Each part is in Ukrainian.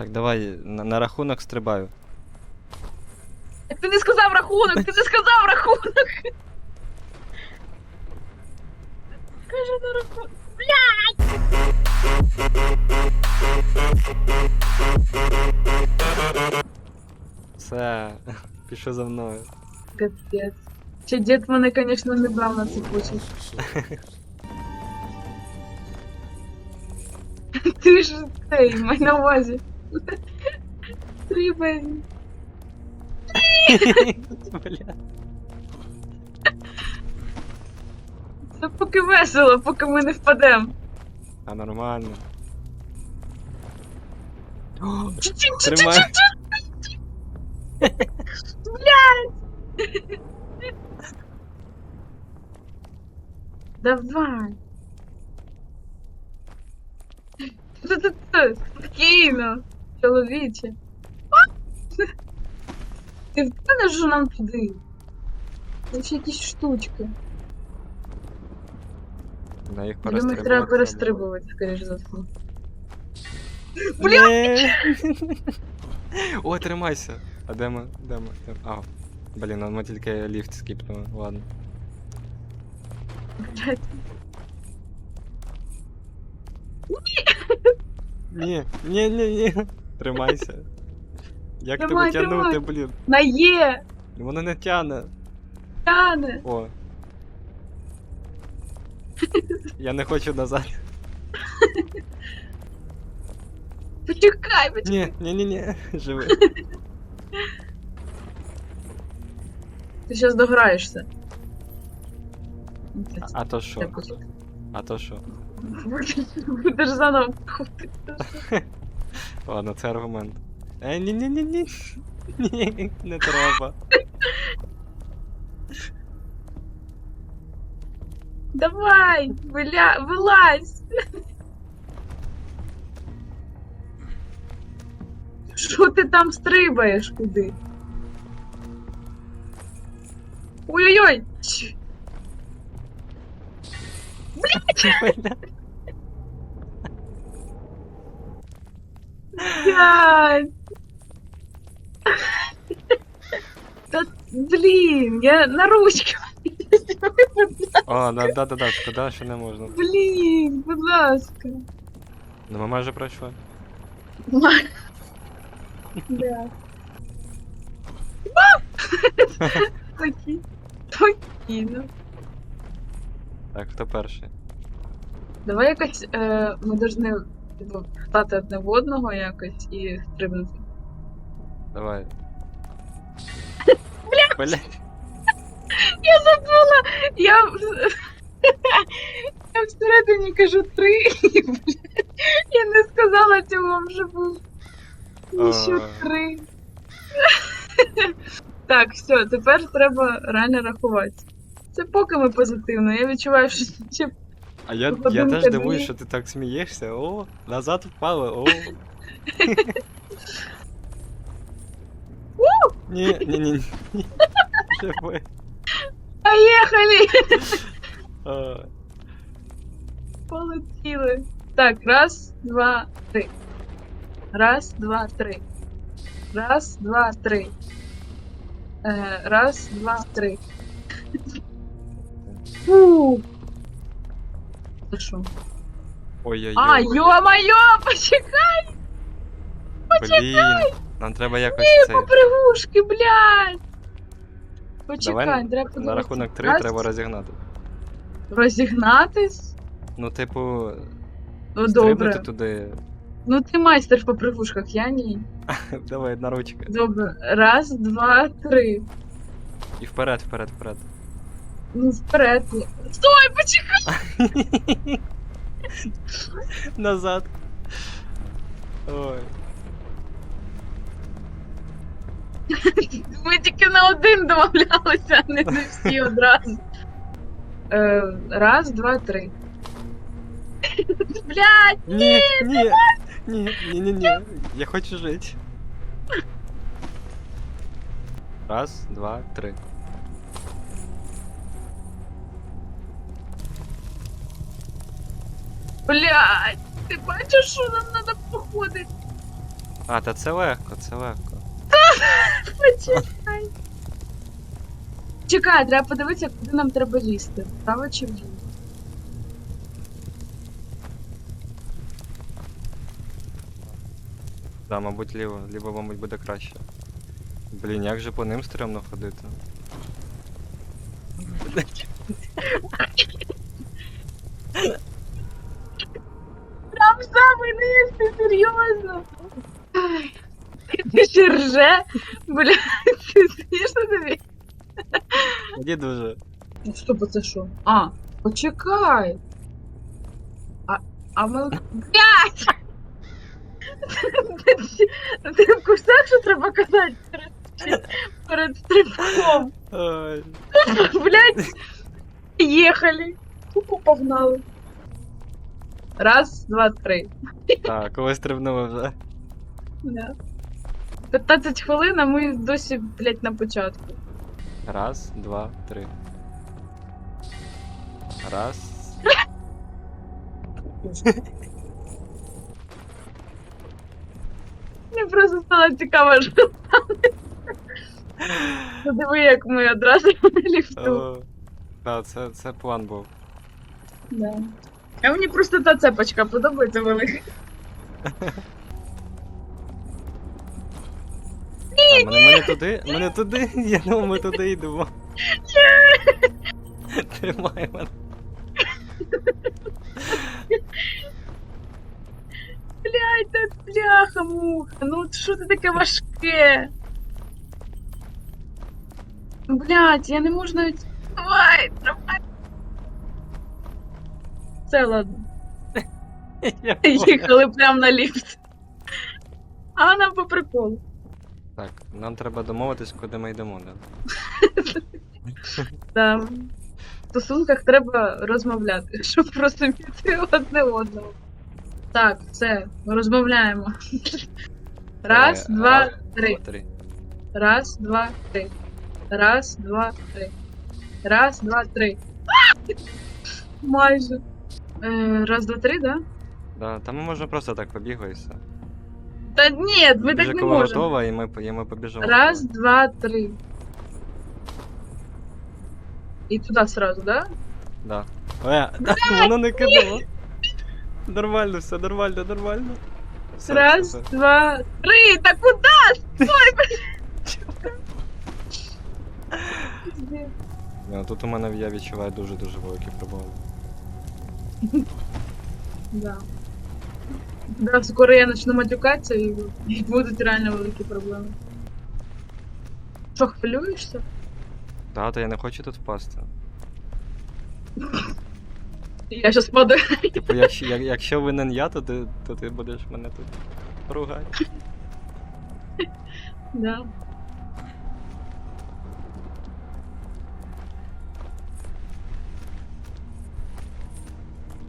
Так, давай, на, на рахунок стрибаю. Так ти не сказав рахунок, ти не сказав рахунок. Каже на рахунок. Все, пішов за мною. Капець. Чи дід мене, звісно, не брав на цепочку. Ти ж цей, май на увазі. Стрибай. Бля. Це поки весело, поки ми не впадемо. А нормально. Чу-чу-чу-чу-чу. Давай. Спокійно, чоловіче. Ти впевнений, що нам туди? Це ще якісь штучки. На їх Я думаю, треба перестрибувати, скоріш за все. Бля! О, тримайся. А де ми? Де ми? Де ми? А, блін, ну ми тільки ліфт скіпнули, ладно. Блядь. Ні, ні, ні, ні. Тримайся. Як Тримай, тебе тягнути, тримай. блін? На є! Воно не тягне. Тяне! О. Я не хочу назад. Почекай, почекай. Ні, ні, ні, ні. Живи. Ти зараз дограєшся. А, а то що? А то що? Будеш заново. Ладно, це аргумент. Е, ні, ні, не треба. Давай, виля... вилазь. Що ти там стрибаєш куди? Ой-ой-ой! Ч- Та блін, я на ручки. О, да, да, да, да, шкода, що не можна. Блін, будь ласка. Ну ми майже пройшли. Да. Такі. Спокійно. Так, хто перший? Давай якось е, ми повинні типу, стати одне в одного якось і стрибнути. Давай. Бля. Я забула! Я, я всередині кажу три. Я не сказала цього вже був. Ще три. Так, все, тепер треба реально рахувати. Це поки ми позитивно. Я відчуваю, що ще А я, я Годинка теж дві. дивуюсь, що ти так смієшся. О, назад впали, о. Ні, ні, ні, ні. Живи. Поїхали! А, Полетіли. Так, раз, два, три. Раз, два, три. Раз, два, три. Е, раз, два, три. Фу. Це що? А, Ой-ой-ой. йо-моє, почекай! Блін. Нам треба якось це. Попривушки, блядь! Почекай, Давай треба на рахунок три Раз, треба розігнати. Розігнатись? Ну, типу, Ну стрибнути добре. туди. Ну ти майстер в попривушках, я ні. Давай, на ручки. Добре. Раз, два, три. І вперед, вперед, вперед. Ну, вперед. Стой, почекай! Назад. Ой. Ми тільки на один домовлялися, а не на всі одразу. Е, раз, два, три. Блядь, Ні, ні, ні, ні, ні, ні. Я хочу жити. Раз, два, три. Блядь. Ти бачиш, що нам треба походити? А, та це легко, це легко. Почекай. Чекай, треба подивитися, куди нам треба лізти. Право чи вліво? Да, мабуть, ліво. Ліво, мабуть, буде краще. Блін, як же по ним стрімно ходити? Ти ще рже? Бля, це смішно тобі? Мені дуже. Ну, Стоп, це що? А, почекай. А, а ми... Блядь! Ти- Ти в курсах, що треба казати перед, перед стрибком? Ай. Блядь, їхали. Тупо погнали. Раз, два, три. Так, коли стрибнули вже. Да. 15 хвилин, а ми досі, блядь, на початку. Раз, два, три. Раз. Мені просто стало цікаво, що Подиви, як ми одразу на ліфту. Так, це, це план був. Да. А мені просто та цепочка подобається велика. А, мене, мене туди, мене туди, я думав, ми туди йдемо. Тримай мене. Блядь, та бляха муха. Ну що це таке важке? Блядь, я не можу навіть. Давай, давай. Все, ладно. Я. Їхали прямо на ліфт. А нам по приколу. Так, нам треба домовитись, куди ми йдемо, да? Да. В стосунках треба розмовляти, щоб розуміти одне одного. Так, все, розмовляємо. Раз, два, три. Три. Раз, два, три. Раз, два, три. Раз, два, три. Майже. Е, раз, два, три, да? Да, там можемо просто так побігли і все. Та ні, ми Вже так не коли можемо. готова, і ми, і ми побіжимо. Раз, два, три. І туди сразу, да? Да. Е, воно не кидало. Нормально, все, нормально, нормально. Все, Раз, все, все. два, три. Та куди? Стой, блін. Ну, Тут у мене я відчуваю дуже-дуже великі проблеми. Да. Да, скоро я почну матюкатися і, і будуть реально великі проблеми. Що, хвилюєшся? Да, та я не хочу тут впасти. Я щас падаю. Типу, якщо, як, якщо винен я, то ти, то ти будеш мене тут ругати. Да.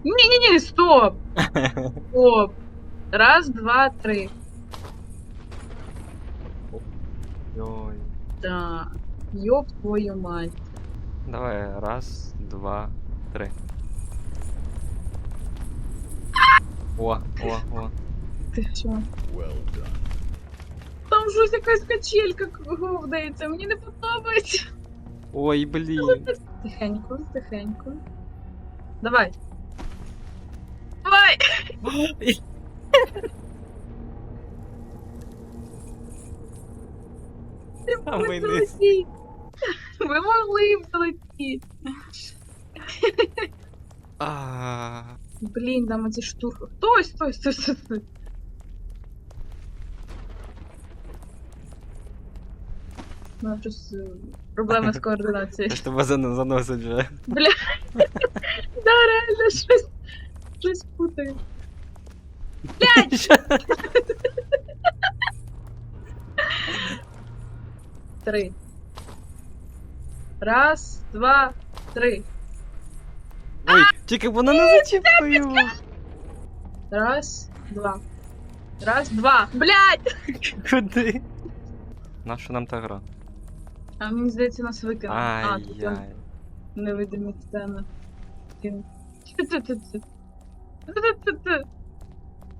Ні-ні-ні, стоп! Стоп. Раз, два, три. Йой. Да. Ёб твою мать. Давай, раз, два, три. О, о, о. Ти що? Там щось якась качелька говдається, мені не подобається. Ой, блін. Тихенько, тихенько. Давай. Давай! А ми не- Ви могли б залетіти. А, Блін, там оці штурхи. Стой, стой, стой, стой, стой. Ну, щось е, проблема з координацією. ж тебе зан- заносить вже. Бля. Да, реально щось. Щось путаю. Три. Раз, два, три. Ой, тільки вона не зачепила. Раз, два. Раз, два. Блядь! Куди? Наша нам та гра? А мені здається, нас викинули. А, тут он невидимі Тю-тю-тю-тю.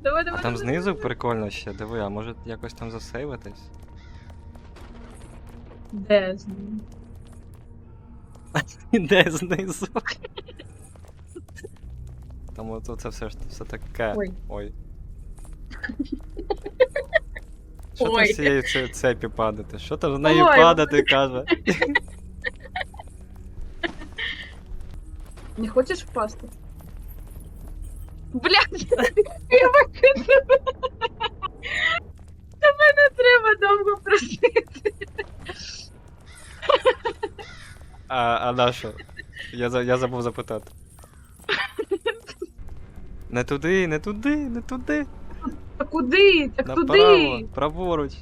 Тю-тю-тю-тю. Давай, А там давай, знизу давай. прикольно ще, диви, а може якось там засейвитись? Де з ним? Де знизу? Там от це все все таке. Ой. Ой. Що Ой. з цієї це- цепі падати? Що там з нею падати, каже? Не хочеш впасти? Блядь, я викину. Тебе не треба довго просити. А, а на що? Я, за- я забув запитати. Не туди, не туди, не туди. А куди? Так Направо, туди. праворуч.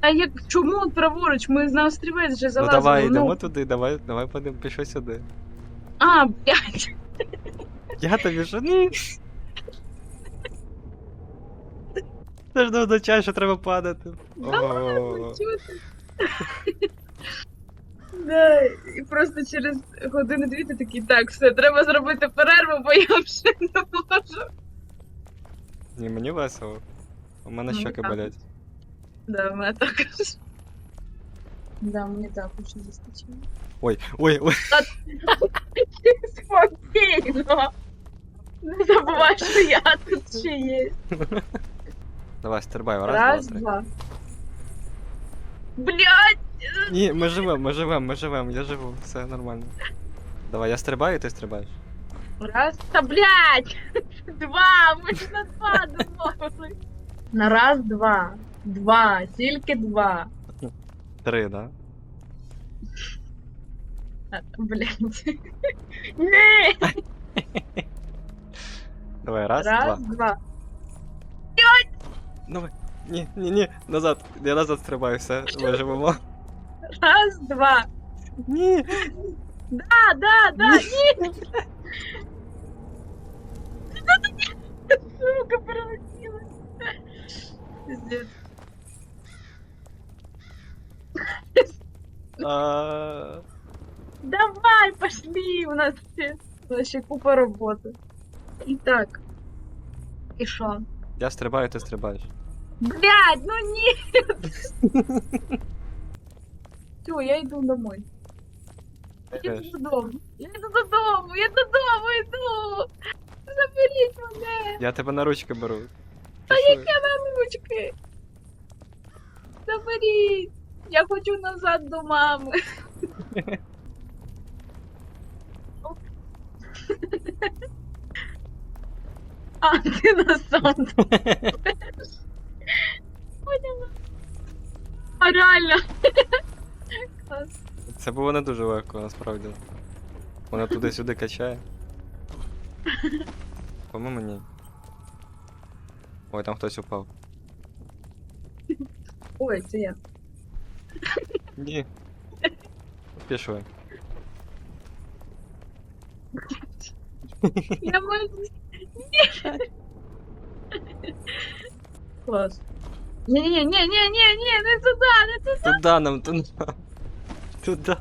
А як чому праворуч? Ми на острівець вже Ну залазили. давай, йдемо туди, давай, давай подивимо, пішли сюди. А, блядь. Я тобі що ні. Це ж не означає, що треба падати. Да Ого. чого? Да, і просто через годину-дві ти такий, так, все, треба зробити перерву, бо я вже не можу. Ні, мені весело. У мене Ну, щоки так. болять. Да, в мене також. Да, мені також не вистачило. Ой, ой, ой. Спокійно. Не забувай, що я тут ще є. Давай, стрибай, раз, Раз, два, три. два. Блядь! Ні, ми живемо, ми живемо, ми живемо, я живу, все нормально. Давай, я стрибаю, ти стрибаєш. Раз, та блядь! Два! Ми ж на два домовились. На раз, два. Два, тільки два. Три, да? А, Блядь. Ні! Давай, раз, Раз, два. два. Давай. Ні, ні, ні, назад. Я назад стрибаю, все, ми живемо. Раз, два. Ні. Да, да, да, ні! Сука, пролетіла. Пиздец. А, Давай, пошли, у нас ще, у нас ще купа роботи. І так. І що? Я стрибаю, ти стрибаєш. Блядь, ну ні! Все, я йду домой. Я Йдеш. йду додому. Я йду додому, я додому йду. Заберіть мене. Я тебе на ручки беру. Та Пішли. яке на ручки? Заберіть. Я хочу назад до мами. А, А реально. Клас. Це було не дуже легко, насправді. Вона туди-сюди качає. По-моєму, ні. Ой, там хтось упав. Ой, це я. Ні. Пішли. Я можу. Ні. Клас. Ні, ні, ні, ні, ні, ні, не туди, не туди, Туда нам, туда. Туда.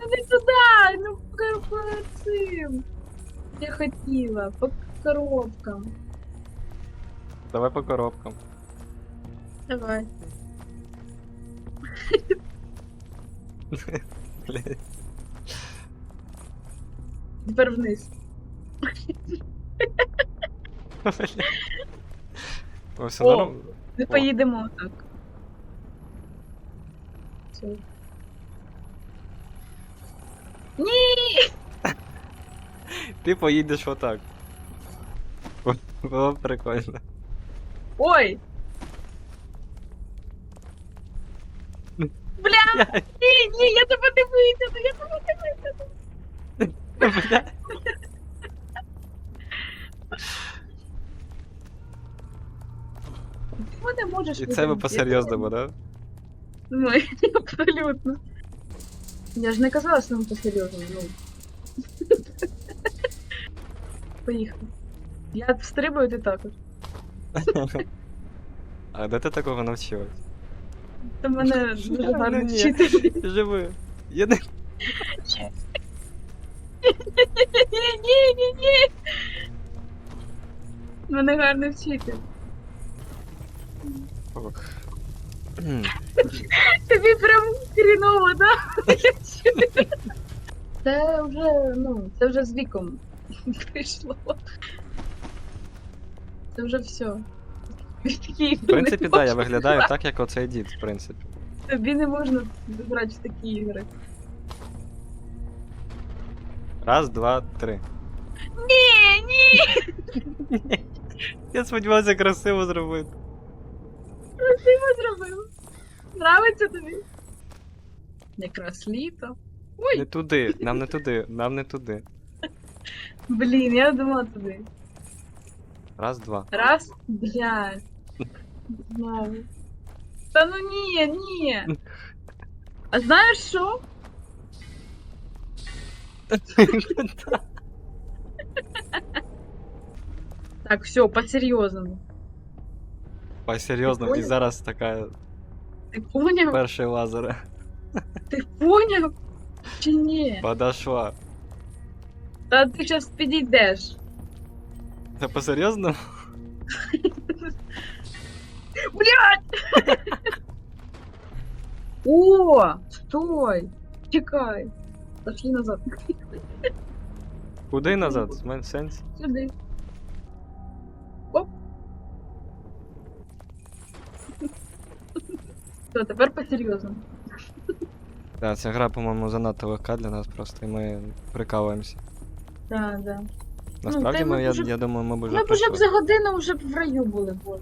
не туди. Ну, по, по цим. Я хотіла, по коробкам. Давай по коробкам. Давай. Блін. Тепер вниз. О, все О. Ми поїдемо так. Ні! Ти поїдеш отак. Бу- Було б прикольно. Ой! Бля, ні, ні, я тебе не витягну, я тебе не витягну. Бля. можеш І це ви витягнути, по-серйозному, я да? тебе- Ну, абсолютно. Я ж не казала, що ми по-серйозному, ну. Поїхали. Я встрибаю, ти також. А де ти такого навчилась? Ти мене дуже Ну, гарно ні. вчитель. Живи. Я не. Ні, ні, ні, ні. Мене гарний вчитель. Тобі прям хріново, да? Це вже, ну, це вже з віком прийшло. Це вже все. В принципі, так, я виглядаю так, як оцей дід, в принципі. Тобі не можна грати в такі ігри. Раз, два, три. Ні, ні! Я сподівався красиво зробити. Красиво зробив. Нравиться тобі? Якраз літо. Ой, Не туди, нам не туди, нам не туди. блін, я думала туди. Раз, два. Раз, блядь. Знову. Та ну ні, ні. А знаєш що? Так, все, по-серйозному. Ой, серйозно, і Понял? зараз така Ти поняв? перший лазер Ти поняв? Чи ні? подошла. Та ти зараз підійдеш. Це по-серйозному? Блядь! О, стой! Чекай. Пошли назад. Куди назад? В мене сенс? Сюди. Все, тепер по-серйозному. Так, ця гра, по-моєму, занадто легка для нас просто, і ми прикалуємося. Так, так. Насправді, та й ми ми, я, б уже- я думаю, ми б вже Ми б уже б пройшли. за годину вже б в раю були, бот.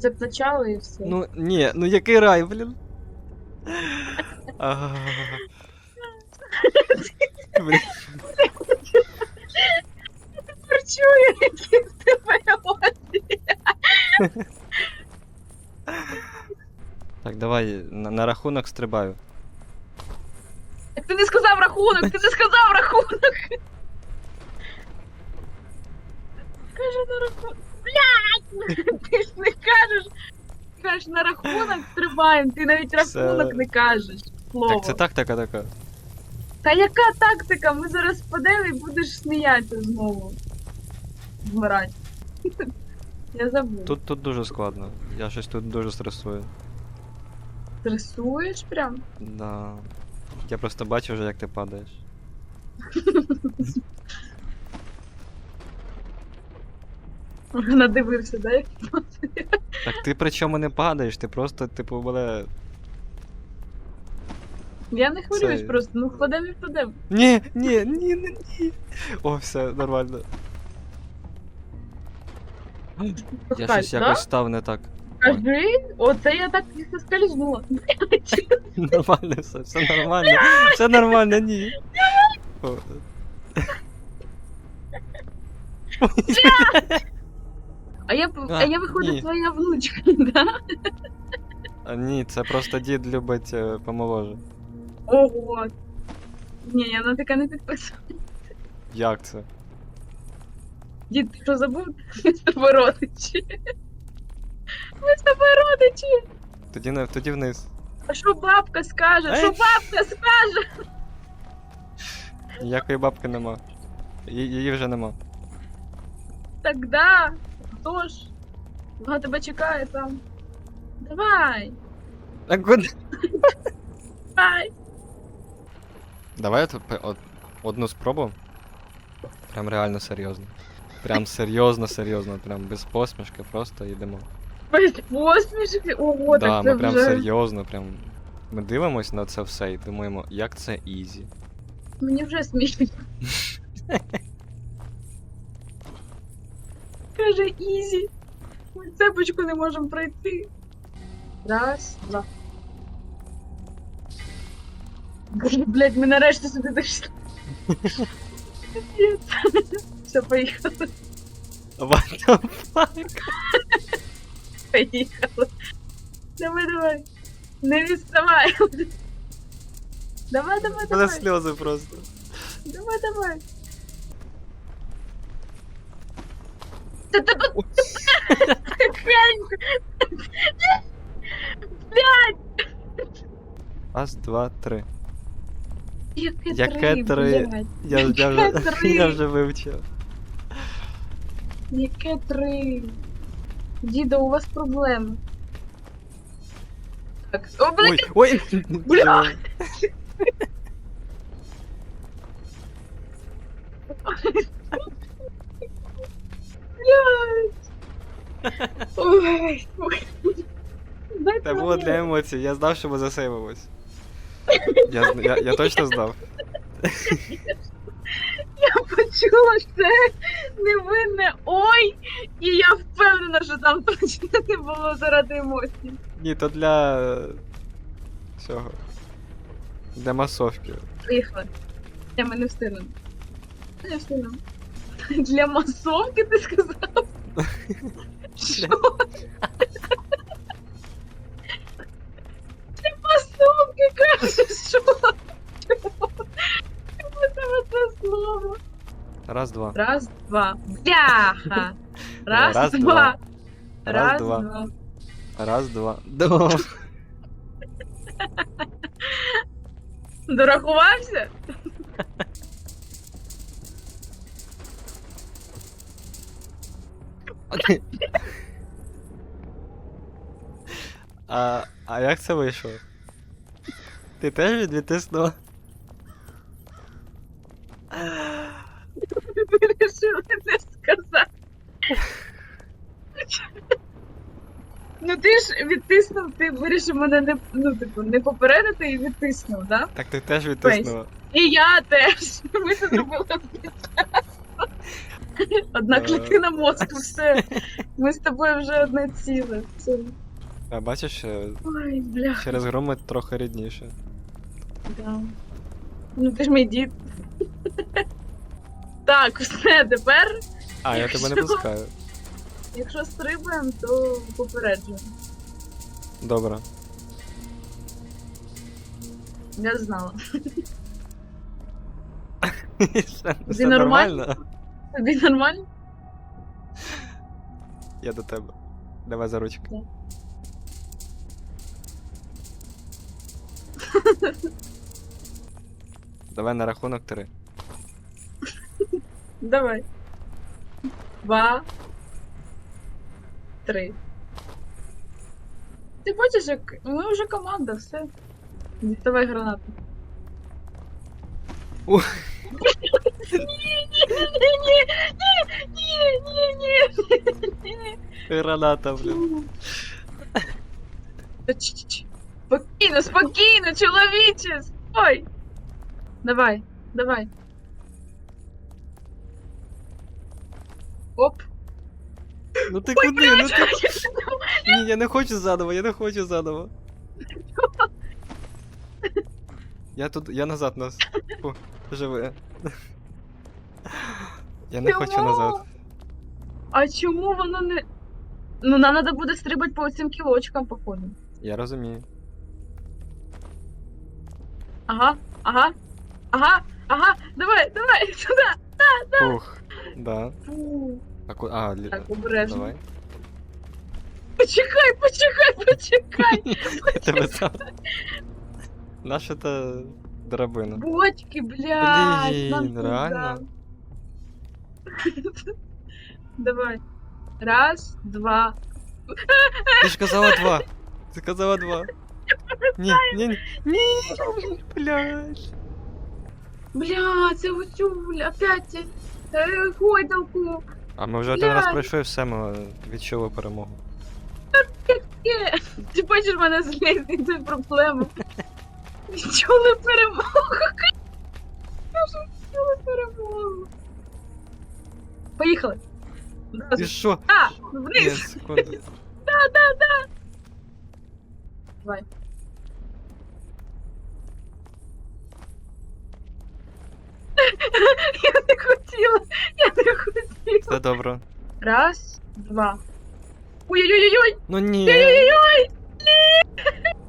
Це б почало і все. Ну, ні, ну який рай, блін. Ага. Блін, Чую, які в тебе емоції. Так, давай, на, на рахунок стрибаю. Так ти не сказав рахунок, ти не сказав рахунок. Каже на рахунок. Блядь! Ти ж не кажеш. Кажеш на рахунок стрибаємо, ти навіть рахунок не кажеш. Слово. Так, це тактика така. Та яка тактика? Ми зараз впадемо і будеш сміятися знову. Вмирати. Я забув. Тут, тут дуже складно. Я щось тут дуже стресую. Стресуєш прям? Да. Я просто бачу вже, як ти падаєш. Надивився, да? як? Так ти при чому не падаєш, ти просто, типу, мене. Я не хвилююсь Це- просто, ну впадемо і впадемо. Ні, ні, ні, ні, ні. О, все, нормально. Я щось якось став не так. Кажи, оце я так і соскользнула. Нормально все, все нормально. Все нормально, ні. О. А я, п- А, а я виходить ні. твоя внучка, да? А, ні, це просто дід любить е, помоложе. Ого. Ні, я на таке не підписана. Як це? Дід, ти що забув? Ми з тобою родичі. Ми з тобою родичі. Тоді, тоді вниз. А що бабка скаже? Що Ей. бабка скаже? Ніякої бабки нема. Ї- Її вже нема. Так да. Хто ж? Вона тебе чекає там. Давай, А куди? давай. Давай от, от, одну спробу. Прям реально серйозно. Прям серйозно, серйозно, прям без посмішки, просто йдемо. Без посмішки. Ого, да, так це ми прям вже... серйозно, прям. Ми дивимось на це все і думаємо, як це ізі. Мені вже смішно. Каже, ізі. Ми цепочку не можемо пройти. Раз, два. Боже, блядь, ми нарешті сюди дійшли. Все, поїхали, What the fuck? поехала. Давай, давай. Невис, давай. Давай, давай, давай. У нас слезы просто. Давай, давай. Блять! Раз, два, три. Яке три? Я вже вивчив. Яке три? Діда, у вас проблеми. Так, о, Ой, ой! Бля! блядь. Ой, ой. Дай Це було для емоцій, я знав, що ми засейвимось. Я, зн- я, я точно знав. Я почула це невинне ой, і я впевнена, що там точно не було заради емоцій. Ні, то для. е, цього. Для масовки. Поїхали. Я ми не встигнемо. Не встигнемо. Для масовки ти сказав? Що? Раз, два. Раз, два. Бляха! Раз, Раз, два. два. Раз, Раз, два. два. Раз, два. Два. Дорахувався? А, а як це вийшло? Ти теж від- відтиснула? Вирішили не сказати. Ну ти ж відтиснув, ти вирішив мене не, ну, типу, не попередити і відтиснув, да? Так ти теж відтиснула. І я теж. Ми це зробили одночасно. Одна Е. клітина мозку, все. Ми з тобою вже одне ціле. Все. А бачиш, е, Ой, бля. через гру ми трохи рідніше. Да. Ну ти ж мій дід. Так, все, тепер, А, я тебе не Якщо- пускаю. якщо стрибаємо, то попереджуємо. Добре. Я знала. Все, все нормально? нормально? Тобі нормально? Я до тебе. Давай за ручки. Да. Давай на рахунок три. Давай. Два. Три. Ти бачиш, як ми вже команда, все. Діставай гранату. Ух. Ні, ні, ні, ні, ні, ні, ні, ні, ні. Граната, блін. Та ч-ч-ч. Спокійно, спокійно, чоловіче, стой. Давай, давай. Оп. Ну ти куди? Ну ти... Ні, я не хочу заново, я не хочу заново. Я тут. Я назад нас. Фу, живе. Я не хочу назад. А чому воно не. Ну, нам треба буде стрибати по цим кілочкам, походу. Я розумію. Ага, ага, ага, ага, давай, давай, сюди. Ух. Да. Фу. Какой? А, так, обережно. Давай. Почекай, почекай, почекай. почекай. Наша это дробина. Бочки, блядь. Блин, реально. Давай. Раз, два. Ты же сказала два. Ты сказала два. Не, не, не, не, блядь. Бля, це оцю, опять е, гойдалку. А ми вже один раз пройшли, все, ми відчули перемогу. Ти бачиш мене з лестниці проблеми. Відчули перемогу. Кажу, відчули перемогу. Поїхали. І що? А, Ні, вниз. секунду. Давай. Я не хотіла, я не хотіла. Все добре. Раз, два. Ой-ой-ой-ой! Ну ні. Ой-ой-ой!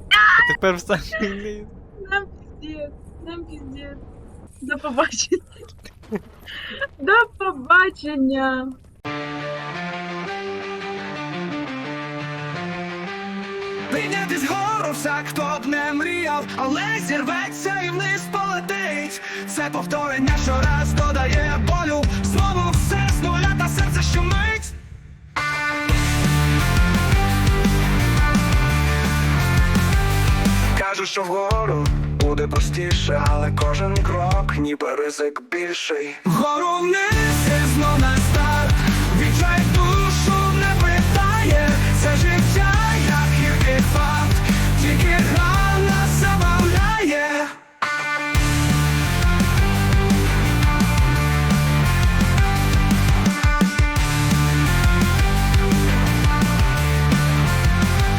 А тепер встань. Ні. Нам пиздец, нам пиздец. До побачення. До побачення. Піднятись вгору всяк, хто б не мріяв, але зірветься і вниз полетить. Це повторення щораз додає болю. Знову все з нуля та все за що мить. Кажуть, що вгору буде простіше, але кожен крок ніби ризик більший. Вгору вниз і знов на